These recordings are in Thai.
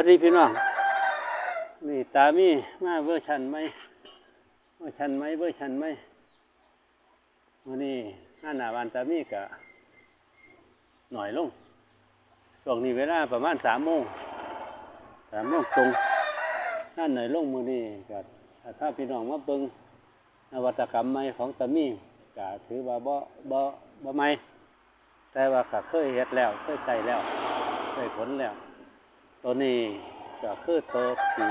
วัสดีพี่น้องนี่ตามีมาเวอร์ชันไหมเวอร์ชันไหมเวอร์ชันไหมวันนี้หน้าหนาวันตามีกะหน่อยลงช่วงนี้เวลาประมาณสามโมงสามโมงตรงหน้าหน่อยลงมือนี้ก็ถ้าพี่น้องมาเบิงนวัตกรรมใหม่ของตามีก็ถือว่าบ่บ่บ่ใหม่แต่ว่าก็เคยเฮ็ดแล้วเคยใส่แล้วได้ผลแล้ว ตัวนี้ก็คือตัวที่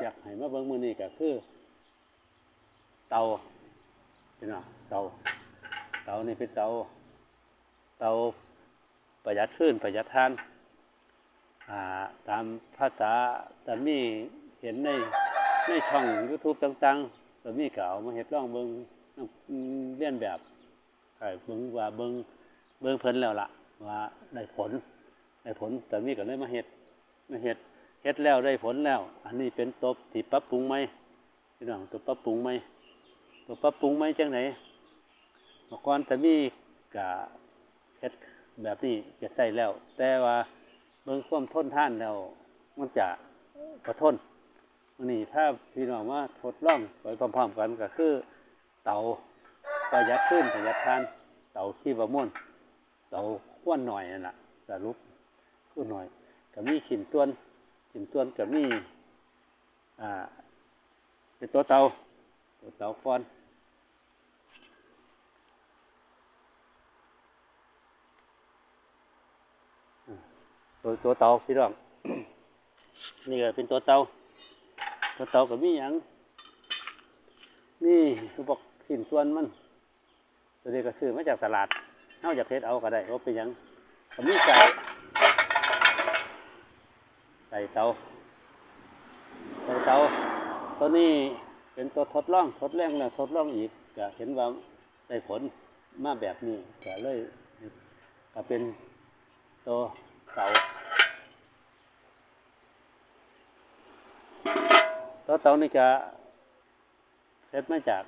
อยากให้มาเบิ่งมือนี้ก็คือ เตาพี่น้องเตาเตานี่เป็นเตาเตาประหยัดขึ้นประหยัดทานอ่าตามภาษาตามนี่เห็นในในช่อง YouTube ต่างๆตามนี่ก็เอามาเฮ็ดลองเบิ่งเลียนแบบใช่เบิ่งว่าเบิ่งเบิ่งเพลินแล้วล่ะ ว่าได้ผลได้ผลแตามนี่ก็เลยมาเฮ็ด เฮ็ดเฮ็ดแล้วได้ผลแล้ว อันนี้เป็นตัวที่ปรับปรุงไหมพี่น้องตัวปรับปรุงไหมตัวปรับปรุงไหมจังไหนเมื่อก่อนแต่มีกะเฮ็ดแบบนี้จะใส่แล้ว แต่ว่าเบิ่งความทนท่านแล้วมันจะประทนวันนี้ถ้าพี่น้องว่าทดลองไปพร้อมๆกันก็คือเตาประหยัดขึ้นประหยัดทาน เตาขี้บะม่วนเตาข้วนหน่อยนั่นแหละสรุปข้วนหน่อย ก็มีขินต้วนขินต้วนก็มีอ่า เป็นตัวเตาตัวเตาฟอนตัวตัวเตาพี่น้องนี่ก็เป็นตัวเตาตัวเตาก็มีอย่างนี่คือบอกขินต้วนมันตัวนี้ก็ซื้อมาจากตลาดเอาจากเพชรเอาก็ได้ว่าเป็นยังก็มีไก่ ใส่เตาใส่เตาตัวนี้เป็นตัวทดลองทดแรงแล้วทดลองอีกก็เห็นว่าได้ผลมาแบบนี้ก็เลยก็เป็นตัวเตาตัวเตานี่จะเซตมาจาก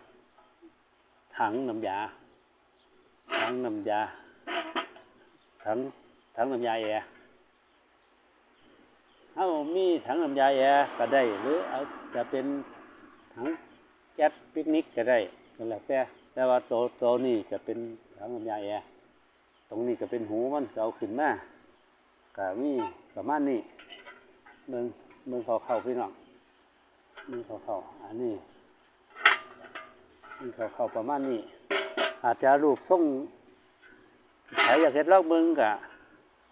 ถังน้ำยาถังน้ำยาถังถังน้ำยาแอร์ เอามีถังน้ำยาแอร์ก็ได้ หรือเอาจะเป็นถังแก๊สปิกนิกก็ได้ก็แหล้วแต่แต่ว่าตัวตัวนี้จะเป็นถังน้ำยาแอร์ตรงนี้ก็เป็นหูมันก็เอาขึ้นมาก็มีประมาณนี้เมืองเมืองเขาเข้าพี่น้องเมืองเขาเข้าอันนี้เมืองเขาเข้าประมาณนี้ อาจจะรูปทรงใครอยากเห็นลอกเมืองกะ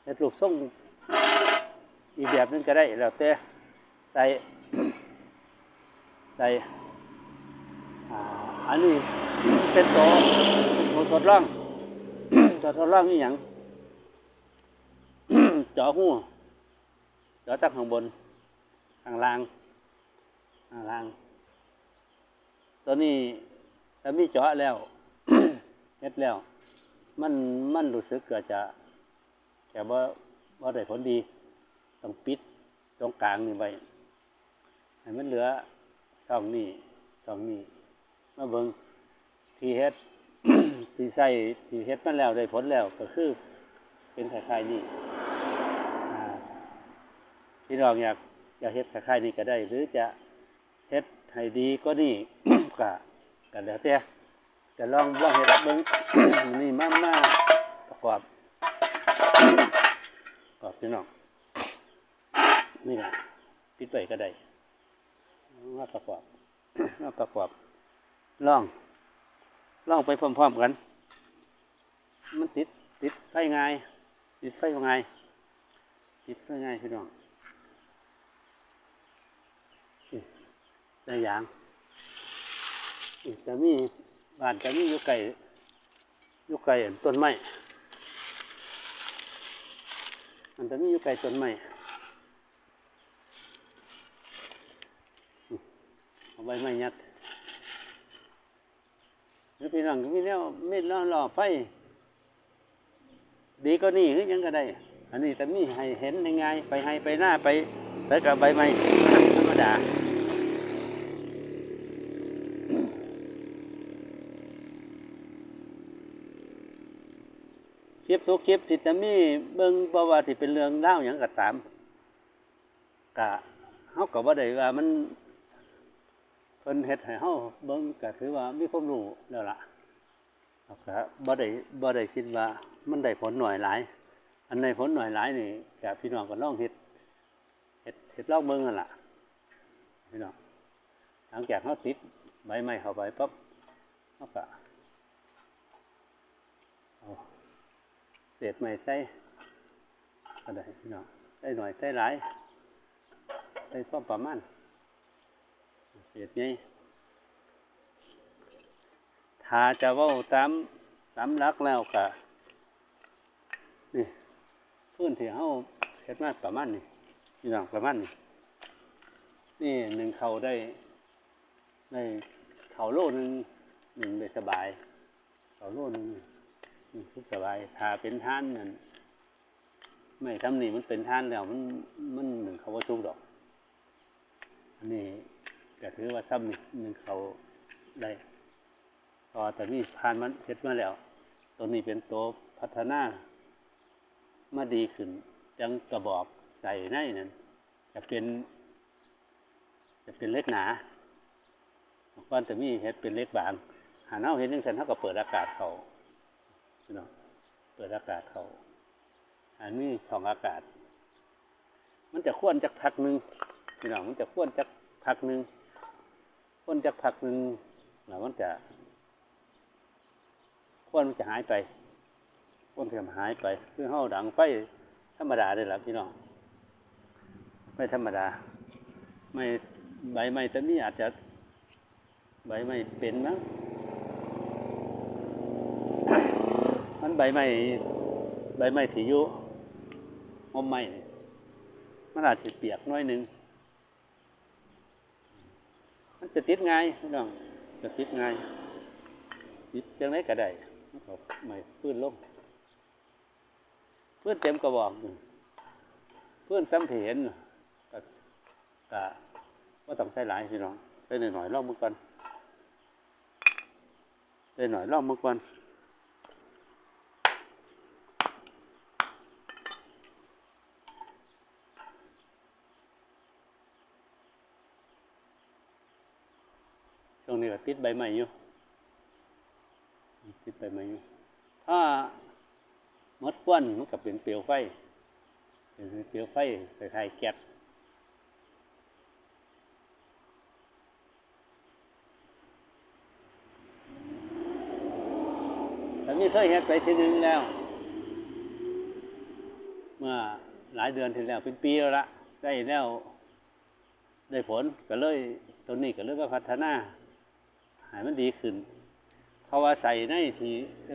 เห็นรูปทรง อีกแบบนึงก็ได้แล้วแต่ใส่ใส่อันนี้เป็นตัวตัวทดลองตัวทดลองนี่อย่างจาะหูเจาะตั้งข้างบนข้างล่างข้างล่างตัวนี้ถ้ามีเจาะแล้วเฮ็ดแล้ว มันมันรู้สึกเกิดจะแค่ว่าว่าได้ผลดี ต้องปิดตรงกลางนี่ไว้ให้มันเหลือช่องนี้ช่องนี้มาเบิงทีเฮ็ดทีใส่ทีเฮ็ดมาแล้วได้ผลแล้วก็คือ เป็นคล้ายๆนี่อ่าพี่น้องอยากอยากเฮ็ดคล้ายๆนี่ก็ได้ หรือจะเฮ็ดให้ดีก็นี่ก็ก็แล้วแต่จะลองลองเฮ็ดรับเบิ่งนี่มามาประกอบประกอบพี่น้อง นี่นะปิดไว้ก็ได้มาประกอบมาประกอบล่องล่องไปพร้อมๆกัน มันติดติดไฟง่ายติดไฟง่ายติดไฟง่ายพี่น้องนี่ได้ยางจะมีบ้านจะมีอยู่ไก่อยู่ไก่ต้นไม้มันจะมีอยู่ไก่ต้นไม้ เอาใบไม้ยัดแล้วพี่น้องก็มีแนวมีดล่อล่อไฟ ดีก็นี่คือยังก็ได้ อันนี้แต่มีให้เห็นง่ายๆไปให้ไปหน้าไปไปกับใบไม้ธรรมดาคลิปทุกคลิปที่จะมีเบิ่งประวัติเป็นเรื่องเล่าอย่างก็ตามกะเฮาก็บ่ได้ว่ามัน เพิ่นเฮ็ดให้เฮาเบิ่งก็ถือว่ามีความรู้แล้วล่ะแล้วก็บ่ได้บ่ได้คิดว่ามันได้ผลหน่อยหลาย อันในผลหน่อยหลายนี่ก็พี่น้องก็ลองเฮ็ดเฮ็ดเฮ็ดลองเบิ่งนั่นล่ะพี่น้องหลังจากเฮาติดใบไม้เข้าไปปั๊บเฮาก็เอาเศษไม้ใส่ก็ได้พี่น้องใส่หน่อยใส่หลายใส่พอประมาณ เศษนี้ถ้าจะว้าตามตามหลักแล้วก็นี่พื้นที่เฮาเฮ็ดมาประมาณนี้พี่น้องประมาณนี้นี่หนึ่งเขาได้ได้เขาโลหนึ่งหนึ่งได้สบาย เขาโลหนึงหนึ่งสุขสบายถ้าเป็นท่านนั่นไม่ทำนี่มันเป็นท่านแล้วมันมันหนึ่งเขาว่าสุกดอก อันนี้ ก็ถือว่าซ้ำหนึ่งเขาได้พอแต่นี่ผ่านมันเฮ็ดมาแล้ว ตัวนี้เป็นตัวพัฒนามาดีขึ้น จังกระบอกใส่ในนั้นจะเป็น จะเป็นเล็กหนาก้อนแต่มีเฮ็ดเป็นเล็กบาง หาเน่าเห็นยังสันเท่ากับเปิดอากาศเขาพี่น้อเปิดอากาศเขาอันนี้ช่องอากาศ มันจะควนจากพักหนึ่งพี่น้องมันจะควนจากพักหนึ่ง ควนจากพักหนึ่งแล้วมันจะควนมันจะหายไปควนจะหายไป คือเฮาดังไฟธรรมดาเลยล่ะพี่น้องไม่ธรรมดา ไม่ใบไม้แต่นี่อาจจะใบไม้เป็นมั้งมันใบไม้ใบไม้ที่ยู่อมไม้นี่มันอาจจะเปียกน้อยหนึง จะติดง่ายน้องจะติดง่ายติดจังไรก็ได้ไม่พื้นลงพื้นเต็มกระบอกพื้นซ้ำเห็นกะกะว่าต้องใช้หลายพี่น้องใส่หน่อยๆรอบมือก่อนใส่หน่อยรอบมือก่อนช่วงนี้ก็ ติดใบใหม่อยู่ติดใบใหม่อยู่ถ้าหมดควันมันก็เป็นเปลวไฟเป็นเปลวไฟคล้ายแก๊สแต่นี่เคยเห็นไปทีนึงแล้ว เมื่อหลายเดือนที่แล้วเป็นปีแล้วละได้แล้วได้ผลก็เลยตัวนี้ก็เลยว่าพัฒนา ให้มันดีขึ้น เพราะว่าใส่ในที่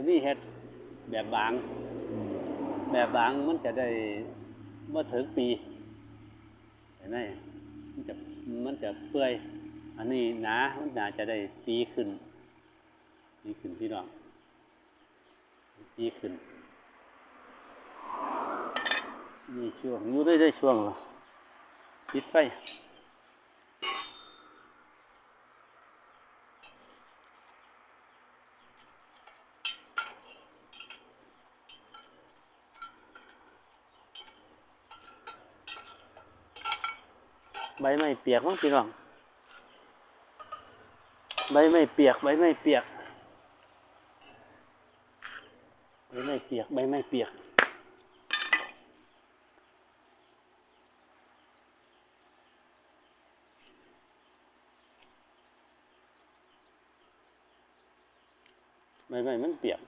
มีเฮ็ดแบบบาง แบบบางมันจะได้เมื่อถึงปีเห็นไหมมันจะมันจะเปื่อย อันนี้หนามันน่าจะได้ปีขึ้นปีขึ้นพี่น้องดีขึ้นนี่ช่วงอยู่ได้ได้ช่วงเหรอปิดไฟ ใบไม้เปียกมั้งพี่น้อง ใบไม้เปียก ใบไม้เปียก ใบไม้เปียก ใบไม้เปียกใบไม้มันเปียก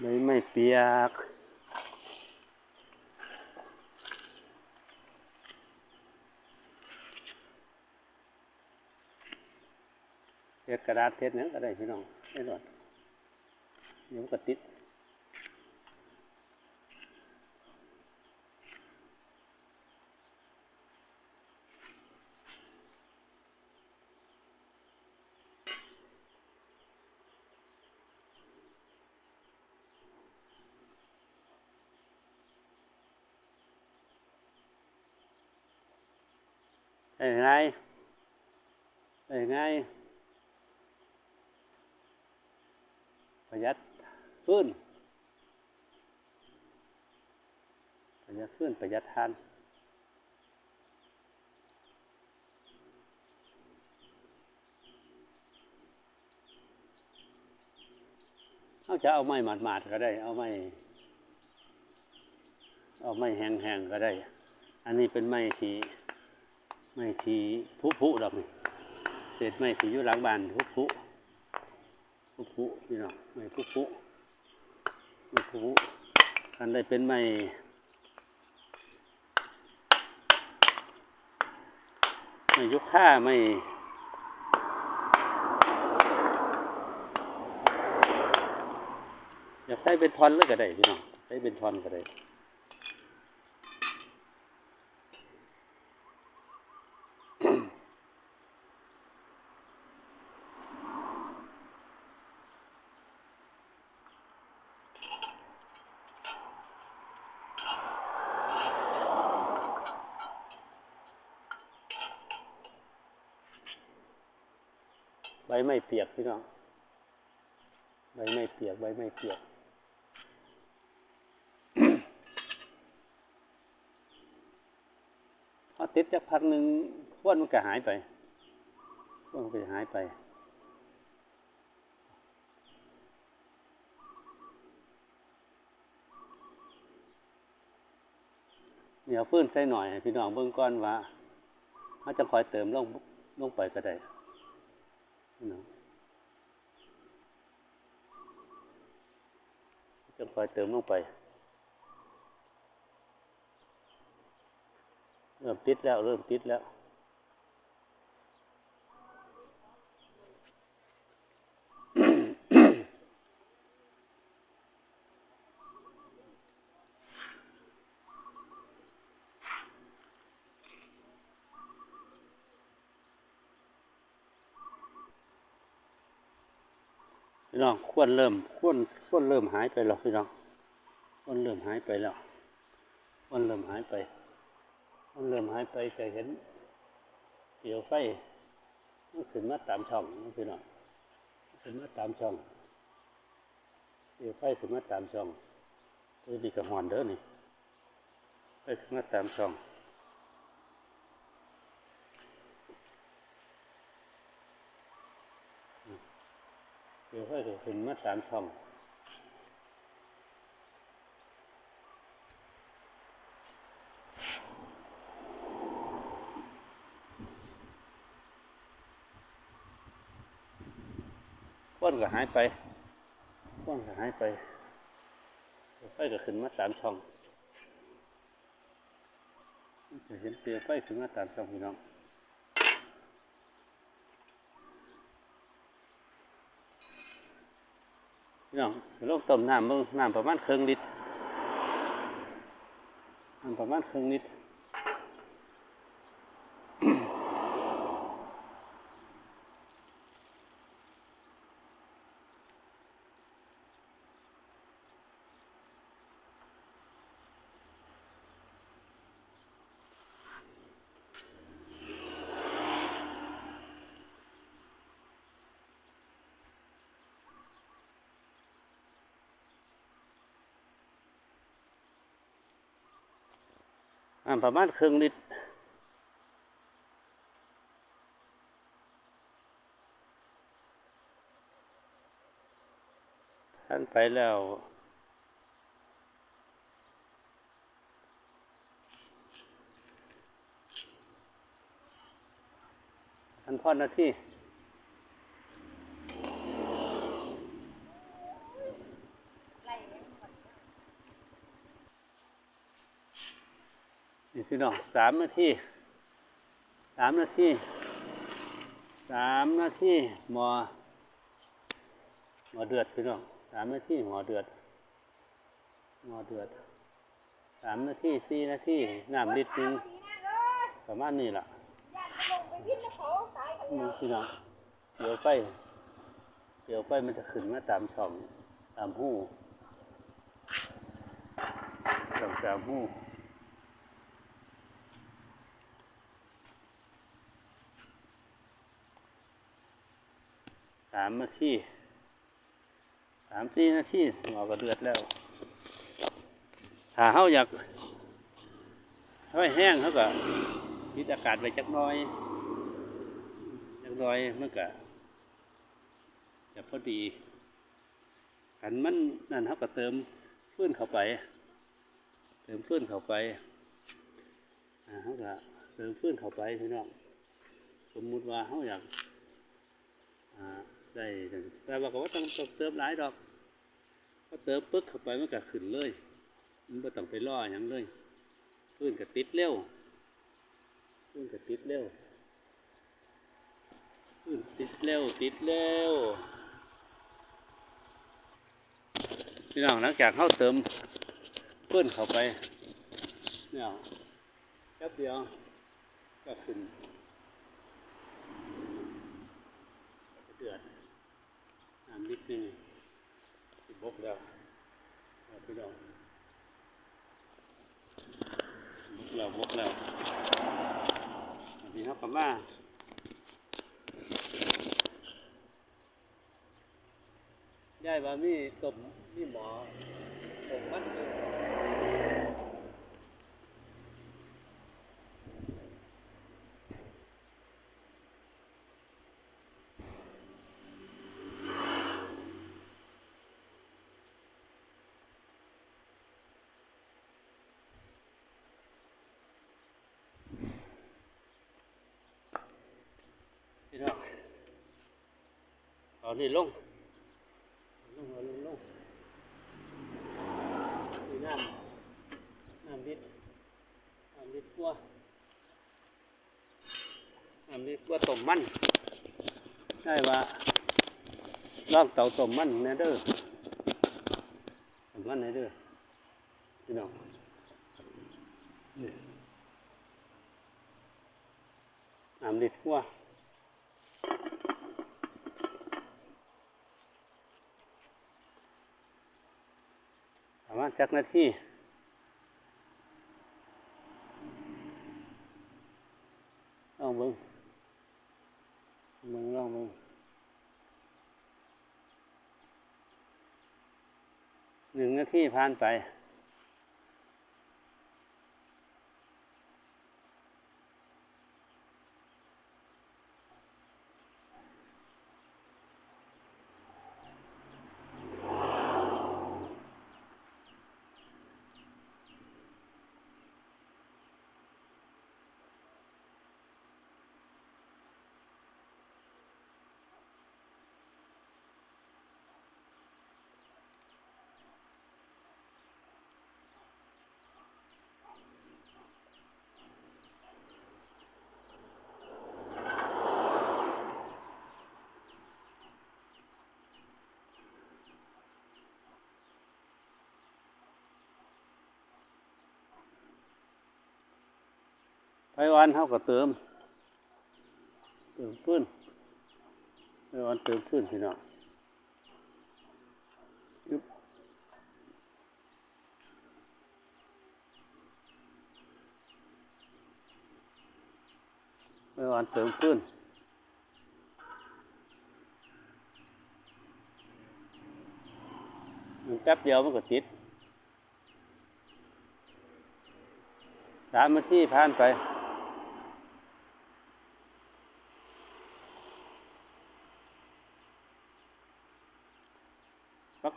ใบไม้ เปียกเทศกระดาษเทศนั้นก็ได้พี่น้องได้หมดเดี๋ยวมันก็ติด ได้ง่ายไง ประหยัดฟื้น ประหยัดฟื้น ประหยัดทานเขาจะเอาไม้หมาดๆก็ได้ เอาไม้ เอาไม้แห้งๆก็ได้ อันนี้เป็นไม้ที่ ไม้ที่ผุผุดอกนี่เศษไม้ที่อยู่หลังบ้านผุผุผุผุพี่น้องไม้ผุผุไม้ผุผุอันได้เป็นไม้ไม้ยุค่าไม้อยากใส่เป็นทอนเลยก็ได้พี่น้องใส่เป็นทอนก็ได้ ใบไม้เปียก พี่น้องใบไม้เปียกใบไม้เปียกพอติดจากพักหนึ่งขวนมันก็หายไปขวนมันก็หายไป เดี๋ยวฟื้นใส่หน่อย พี่น้องเบิ่งก้อนว่าเขาจะคอยเติมลงลงไปก็ได้พี่น้อง จะคอยเติมลงไปเริ่มติดแล้ว เริ่มติดแล้ว พี่น้องควนเริ่มควนควนเริ่มหายไปแล้วพี่น้องควนเริ่มหายไปแล้วควนเริ่มหายไปควนเริ่มหายไปจะเห็นเกี่ยวไฟมันขึ้นมาตามช่องพี่น้องขึ้นมาตามช่องเกี่ยวไฟขึ้นมาตามช่องตัวดีกับหอนเด้อนี่ไฟขึ้นมาตามช่อง เดี๋ยวค่อยจะขึ้นมาตามช่องก้อนก็หายไปก้อนก็หายไปเดี๋ยวไฟก็ขึ้นมาตามช่องจะเห็นเปลวไฟขึ้นมาตามช่องพี่น้อง พี่น้องลงต้มน้ำเบิ่งน้ำประมาณครึ่งลิตรน้ำประมาณครึ่งลิตร ประมาณครึ่งลิตรท่านไปแล้วท่านพ่อหน้าที่ พี่น้องสามนาทีสามนาทีสามนาทีหมอหมอเดือดพี่น้องสามนาทีหมอเดือดหมอเดือดสามนาทีสี่นาทีน้ำลิตรหนึงประมาณนี้ล่ะนี่พี่น้องเดี๋ยวไป เดี๋ยวไปมันจะขึ้นมาตามช่องตามหูตามตามหู สามนาทีสามสี่นาทีหมอก็เดือดแล้ว ถ้าเขาอยากให้แห้งเขาก็ปิดอากาศไว้จักน้อยจักน้อยมันก็จะพอดีขันมันนั่นเขาก็เติมฟื้นเข้าไป เติมฟื้นเข้าไปอ่าเขาก็เติมฟื้นเข้าไปพี่น้องสมมุติว่าเขาอยากอ่า ได้แต่ว่าก็ว่าต้องเติมหลายดอกก็เติมปึ๊กเข้าไปมันก็ขึ้นเลย มันก็ต้องไปล่ออย่างเลยพื้นก็ติดเร็วพื้นก็ติดเร็วพื้นติดเร็วติดเร็วพี่น้องหลังจากเข้าเติมพื้นเข้าไปเนี่ยแป๊บเดียวก็ขึ้น เดือด น้ำนิดนึงสิบกแล้วพี่น้องบกแล้วบกแล้วอันนี้เขากลับมาย่ายว่ามีตบมีหมอตบมมันอยู่ เอานี่ลงลงเอาลงลงนี่น้ำน้ำดิดน้ำดิดกัวน้ำดิดกัวต้มมันได้ว่าลองเตาต้มมันแน่เด้อต้มมันแน่เด้อพี่น้องน้ำดิดกัว ประมาณจักนาทีลองเบิ้งมึงลองเบิ้งหนึ่งนาทีผ่านไป วันเขาก็เติม เติมพื้นไปวันเติมพื้นพี่น้องยึบไปวันเติมพื้นมันแป๊บเดียวมันก็ติดสามนาทีผ่านไป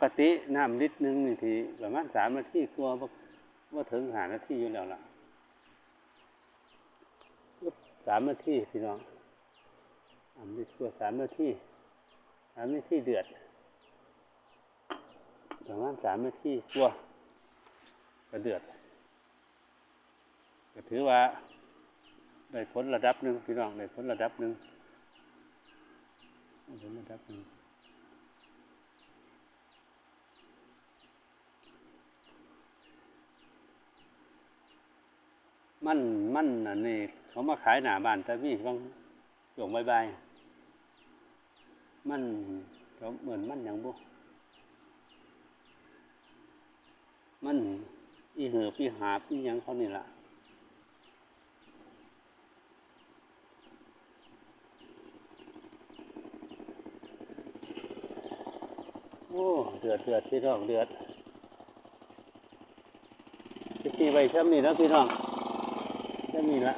กติน้ำลิตรหนึ่งนี่ทีประมาณสามนาทีกลัวว่าถึงหานาทีอยู่แล้วล่ะสามนาทีพี่น้องน้ำลิตรกลัวสามนาทีสามนาทีเดือดประมาณสามนาทีกลัวก็เดือดก็ถือว่าได้ผลระดับหนึ่งพี่น้องได้ผลระดับหนึ่งได้ผลระดับหนึ่ง มันมันอันนี้เขามาขายหน้าบ้านแต่พี่บางหลวงบายบมันเขาเหมือนมันอย่างบุมันอีเหือบอีหาบอีหยังเขานี่ล่ะอ้เดือดเดือดพี่น้องเดือดจะตีไปซ้ำนี่นะพี่น้อง ซ้ำนี่ละ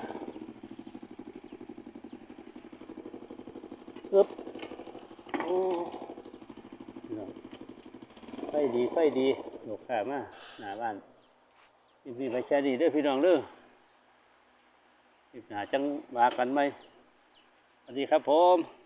อึ๊บโอ้ไฟดีไฟดีลูกค้ามาหน้าบ้านนี่มีไปแช่ดีเด้อพี่น้องเด้อคลิปหนาจังมากันไหมสวัสดีครับผม